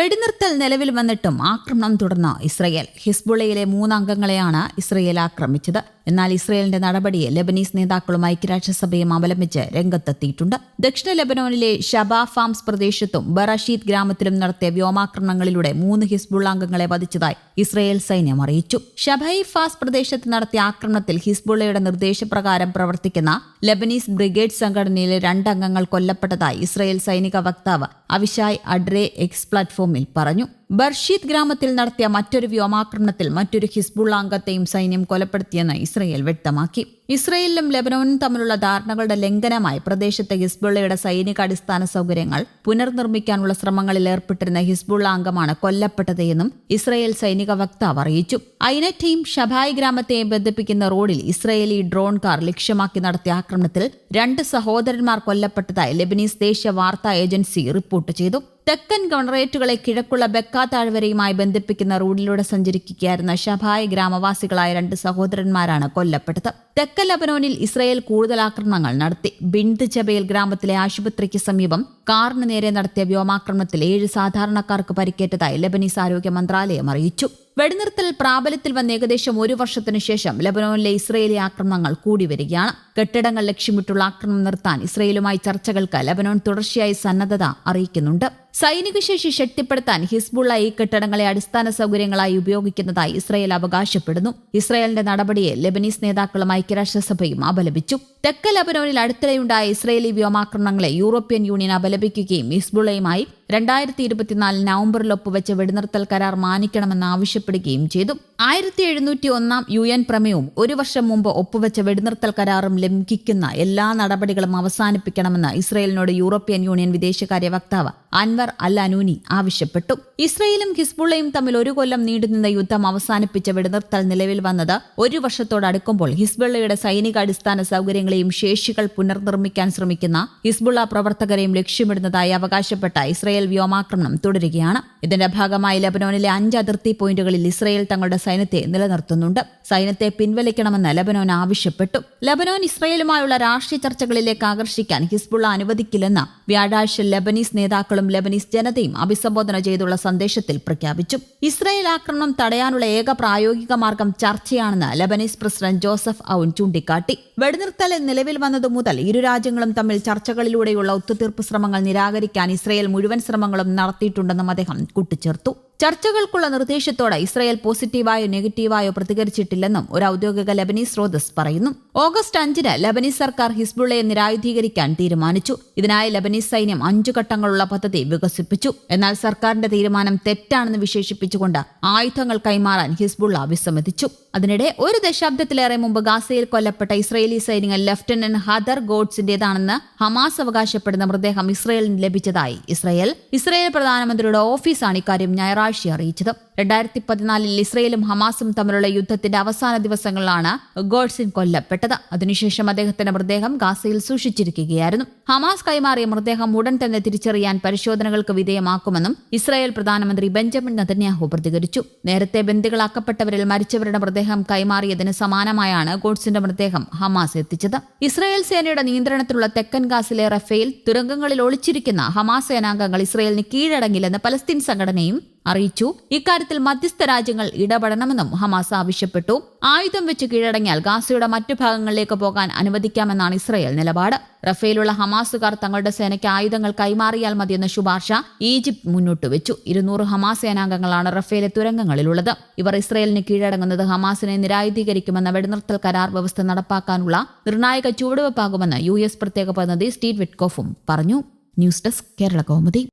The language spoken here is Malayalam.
വെടിനിർത്തൽ നിലവിൽ വന്നിട്ടും ആക്രമണം തുടർന്ന ഇസ്രയേൽ. ഹിസ്ബുള്ളയിലെ മൂന്നംഗങ്ങളെയാണ് ഇസ്രയേൽ ആക്രമിച്ചത്. എന്നാൽ ഇസ്രയേലിന്റെ നടപടിയെ ലെബനീസ് നേതാക്കളും ഐക്യരാഷ്ട്രസഭയും അവലംബിച്ച് രംഗത്തെത്തിയിട്ടുണ്ട്. ദക്ഷിണ ലെബനോനിലെ ഷബാ ഫാംസ് പ്രദേശത്തും ബറഷീദ് ഗ്രാമത്തിലും നടത്തിയ വ്യോമാക്രമണങ്ങളിലൂടെ മൂന്ന് ഹിസ്ബുള്ള അംഗങ്ങളെ വധിച്ചതായി ഇസ്രയേൽ സൈന്യം അറിയിച്ചു. ഷബൈ ഫാസ് പ്രദേശത്ത് നടത്തിയ ആക്രമണത്തിൽ ഹിസ്ബുള്ളയുടെ നിർദ്ദേശപ്രകാരം പ്രവർത്തിക്കുന്ന ലെബനീസ് ബ്രിഗേഡ് സംഘടനയിലെ രണ്ടംഗങ്ങൾ കൊല്ലപ്പെട്ടതായി ഇസ്രയേൽ സൈനിക വക്താവ് അവിഷായ് അഡ്രെ എക്സ് പ്ലാറ്റ്ഫോമിൽ പറഞ്ഞു. ബർഷീദ് ഗ്രാമത്തിൽ നടത്തിയ മറ്റൊരു വ്യോമാക്രമണത്തിൽ മറ്റൊരു ഹിസ്ബുള്ള അംഗത്തെയും സൈന്യം കൊലപ്പെടുത്തിയെന്ന് ഇസ്രയേൽ വ്യക്തമാക്കി. ഇസ്രയേലിലും ലെബനോനും തമ്മിലുള്ള ധാരണകളുടെ ലംഘനമായി പ്രദേശത്തെ ഹിസ്ബുള്ളയുടെ സൈനിക അടിസ്ഥാന സൗകര്യങ്ങൾ പുനർനിർമ്മിക്കാനുള്ള ശ്രമങ്ങളിൽ ഏർപ്പെട്ടിരുന്ന ഹിസ്ബുള്ള അംഗമാണ് കൊല്ലപ്പെട്ടത് എന്നും ഇസ്രയേൽ സൈനിക വക്താവ് അറിയിച്ചു. ഐനറ്റെയും ഷബായ് ഗ്രാമത്തെയും ബന്ധിപ്പിക്കുന്ന റോഡിൽ ഇസ്രയേലി ഡ്രോൺ കാർ ലക്ഷ്യമാക്കി നടത്തിയ ആക്രമണത്തിൽ രണ്ട് സഹോദരന്മാർ കൊല്ലപ്പെട്ടതായി ലെബനീസ് ദേശീയ വാർത്താ ഏജൻസി റിപ്പോർട്ട് ചെയ്തു. തെക്കൻ ഗവൺറേറ്റുകളെ കിഴക്കുള്ള ബെക്ക താഴ്വരയുമായി ബന്ധിപ്പിക്കുന്ന റോഡിലൂടെ സഞ്ചരിക്കുകയായിരുന്ന ഷഭായ് ഗ്രാമവാസികളായ രണ്ട് സഹോദരന്മാരാണ് കൊല്ലപ്പെട്ടത്. തെക്കൻ ലബനോനിൽ ഇസ്രയേൽ കൂടുതൽ ആക്രമണങ്ങൾ നടത്തി. ബിന്ദ് ചബേൽ ഗ്രാമത്തിലെ ആശുപത്രിക്ക് സമീപം കാറിന് നേരെ നടത്തിയ വ്യോമാക്രമണത്തിൽ ഏഴ് സാധാരണക്കാർക്ക് പരിക്കേറ്റതായി ലബനീസ് ആരോഗ്യ മന്ത്രാലയം അറിയിച്ചു. വെടിനിർത്തൽ പ്രാബല്യത്തിൽ വന്ന ഏകദേശം ഒരു വർഷത്തിനു ശേഷം ലബനോനിലെ ഇസ്രയേലി ആക്രമണങ്ങൾ കൂടി വരികയാണ്. കെട്ടിടങ്ങൾ ലക്ഷ്യമിട്ടുള്ള ആക്രമണം നിർത്താൻ ഇസ്രയേലുമായി ചർച്ചകൾക്ക് ലബനോൻ തുടർച്ചയായി സന്നദ്ധത അറിയിക്കുന്നുണ്ട്. സൈനിക ശേഷി ശക്തിപ്പെടുത്താൻ ഹിസ്ബുള്ള ഈ കെട്ടിടങ്ങളെ അടിസ്ഥാന സൗകര്യങ്ങളായി ഉപയോഗിക്കുന്നതായി ഇസ്രയേൽ അവകാശപ്പെടുന്നു. ഇസ്രയേലിന്റെ നടപടിയെ ലബനീസ് നേതാക്കളും ഐക്യരാഷ്ട്രസഭയും അപലപിച്ചു. തെക്ക് ലബനോനിൽ അടുത്തിടെയുണ്ടായ ഇസ്രയേലി വ്യോമാക്രമണങ്ങളെ യൂറോപ്യൻ യൂണിയൻ അപലപിക്കുകയും ഹിസ്ബുള്ളയുമായി രണ്ടായിരത്തി ഇരുപത്തിനാല് നവംബറിൽ ഒപ്പുവെച്ച വെടിനിർത്തൽ കരാർ മാനിക്കണമെന്ന് ആവശ്യപ്പെടുകയും ചെയ്തു. ആയിരത്തി എഴുന്നൂറ്റി ഒന്നാം യു എൻ പ്രമേയവും ഒരു വർഷം മുമ്പ് ഒപ്പുവെച്ച വെടിനിർത്തൽ കരാറും ലംഘിക്കുന്ന എല്ലാ നടപടികളും അവസാനിപ്പിക്കണമെന്ന് ഇസ്രയേലിനോട് യൂറോപ്യൻ യൂണിയൻ വിദേശകാര്യ വക്താവ് അൻവർ അൽ അനൂനി ആവശ്യപ്പെട്ടു. ഇസ്രയേലും ഹിസ്ബുള്ളയും തമ്മിൽ ഒരു കൊല്ലം നീണ്ടുനിന്ന യുദ്ധം അവസാനിപ്പിച്ച വെടിനിർത്തൽ നിലവിൽ വന്നത് ഒരു വർഷത്തോടടുക്കുമ്പോൾ ഹിസ്ബുള്ളയുടെ സൈനിക അടിസ്ഥാന സൗകര്യങ്ങളെയും ശേഷികൾ പുനർനിർമ്മിക്കാൻ ശ്രമിക്കുന്ന ഹിസ്ബുള്ള പ്രവർത്തകരെയും ലക്ഷ്യമിടുന്നതായി അവകാശപ്പെട്ട ഇസ്രയേൽ വ്യോമാക്രമണം തുടരുകയാണ്. ഇതിന്റെ ഭാഗമായി ലബനോനിലെ അഞ്ച് അതിർത്തി പോയിന്റുകളിൽ ഇസ്രയേൽ തങ്ങളുടെ സൈന്യത്തെ നിലനിർത്തുന്നുണ്ട്. സൈന്യത്തെ പിൻവലിക്കണമെന്ന് ലബനോൻ ആവശ്യപ്പെട്ടു. ലബനോൻ ഇസ്രയേലുമായുള്ള രാഷ്ട്രീയ ചർച്ചകളിലേക്ക് ആകർഷിക്കാൻ ഹിസ്ബുള്ള അനുവദിക്കില്ലെന്ന് വ്യാഴാഴ്ച ലബനീസ് നേതാക്കളും ലബനീസ് ജനതയും അഭിസംബോധന ചെയ്തുള്ള സന്ദേശത്തിൽ പ്രഖ്യാപിച്ചു. ഇസ്രയേൽ ആക്രമണം തടയാനുള്ള ഏക പ്രായോഗിക മാർഗം ചർച്ചയാണെന്ന് ലബനീസ് പ്രസിഡന്റ് ജോസഫ് ഔൻ ചൂണ്ടിക്കാട്ടി. വെടിനിർത്തൽ നിലവിൽ വന്നതു മുതൽ ഇരു രാജ്യങ്ങളും തമ്മിൽ ചർച്ചകളിലൂടെയുള്ള ഒത്തുതീർപ്പ് ശ്രമങ്ങൾ നിരാകരിക്കാൻ ഇസ്രയേൽ മുഴുവൻ ശ്രമങ്ങളും നടത്തിയിട്ടുണ്ടെന്നും അദ്ദേഹം കൂട്ടിച്ചേർത്തു. ചർച്ചകൾക്കുള്ള നിർദ്ദേശത്തോടെ ഇസ്രായേൽ പോസിറ്റീവായോ നെഗറ്റീവായോ പ്രതികരിച്ചിട്ടില്ലെന്നും ഒരു ഔദ്യോഗിക ലബനീസ് സ്രോതസ് പറയുന്നു. ഓഗസ്റ്റ് അഞ്ചിന് ലബനീസ് സർക്കാർ ഹിസ്ബുള്ളയെ നിരായുധീകരിക്കാൻ തീരുമാനിച്ചു. ഇതിനായി ലബനീസ് സൈന്യം അഞ്ചു ഘട്ടങ്ങളുള്ള പദ്ധതി വികസിപ്പിച്ചു. എന്നാൽ സർക്കാരിന്റെ തീരുമാനം തെറ്റാണെന്ന് വിശേഷിപ്പിച്ചുകൊണ്ട് ആയുധങ്ങൾ കൈമാറാൻ ഹിസ്ബുള്ള വിസമ്മതിച്ചു. അതിനിടെ ഒരു ദശാബ്ദത്തിലേറെ മുമ്പ് ഗാസയിൽ കൊല്ലപ്പെട്ട ഇസ്രയേലി സൈനികൻ ലഫ്റ്റനന്റ് ഹദർ ഗോഡ്സിന്റേതാണെന്ന് ഹമാസ് അവകാശപ്പെടുന്ന മൃതദേഹം ഇസ്രയേലിന് ലഭിച്ചതായി ഇസ്രയേൽ ഇസ്രയേൽ പ്രധാനമന്ത്രിയുടെ ഓഫീസാണ് ഇക്കാര്യം ഞായറാഴ്ച അറിയിച്ചത്. രണ്ടായിരത്തി പതിനാലിൽ ഇസ്രയേലും ഹമാസും തമ്മിലുള്ള യുദ്ധത്തിന്റെ അവസാന ദിവസങ്ങളിലാണ് ഗോഡ്സിൻ കൊല്ലപ്പെട്ടത്. അതിനുശേഷം അദ്ദേഹത്തിന്റെ മൃതദേഹം ഗാസയിൽ സൂക്ഷിച്ചിരിക്കുകയായിരുന്നു. ഹമാസ് കൈമാറിയ മൃതദേഹം ഉടൻ തന്നെ തിരിച്ചറിയാൻ പരിശോധനകൾക്ക് വിധേയമാക്കുമെന്നും ഇസ്രായേൽ പ്രധാനമന്ത്രി ബെഞ്ചമിൻ നതന്യാഹു പ്രതികരിച്ചു. നേരത്തെ ബന്ദികളാക്കപ്പെട്ടവരിൽ മരിച്ചവരുടെ മൃതദേഹം കൈമാറിയതിന് സമാനമായാണ് ഗോഡ്സിന്റെ മൃതദേഹം ഹമാസ് എത്തിച്ചത്. ഇസ്രായേൽ സേനയുടെ നിയന്ത്രണത്തിലുള്ള തെക്കൻ ഗാസിലെ റഫേൽ തുരങ്കങ്ങളിൽ ഒളിച്ചിരിക്കുന്ന ഹമാസ് സേനാംഗങ്ങൾ ഇസ്രായേലിന് കീഴടങ്ങില്ലെന്ന് പലസ്തീൻ സംഘടനയും അറിയിച്ചു. ഇക്കാര്യത്തിൽ മധ്യസ്ഥ രാജ്യങ്ങൾ ഇടപെടണമെന്നും ഹമാസ് ആവശ്യപ്പെട്ടു. ആയുധം വെച്ച് കീഴടങ്ങിയാൽ ഗാസയുടെ മറ്റു ഭാഗങ്ങളിലേക്ക് പോകാൻ അനുവദിക്കാമെന്നാണ് ഇസ്രയേൽ നിലപാട്. റഫേലുള്ള ഹമാസുകാർ തങ്ങളുടെ സേനയ്ക്ക് ആയുധങ്ങൾ കൈമാറിയാൽ മതിയെന്ന ശുപാർശ ഈജിപ്ത് മുന്നോട്ട് വെച്ചു. ഇരുന്നൂറ് ഹമാസ് സേനാംഗങ്ങളാണ് റഫേലെ തുരങ്കങ്ങളിലുള്ളത്. ഇവർ ഇസ്രയേലിന് കീഴടങ്ങുന്നത് ഹമാസിനെ നിരായുധീകരിക്കുമെന്ന വെടിനിർത്തൽ കരാർ വ്യവസ്ഥ നടപ്പാക്കാനുള്ള നിർണായക ചുവടുവെപ്പാകുമെന്ന് യു എസ് പ്രത്യേക പ്രതിനിധി സ്റ്റീവ് വിറ്റ്കോഫും പറഞ്ഞു. News desk Kerala Kaumudi.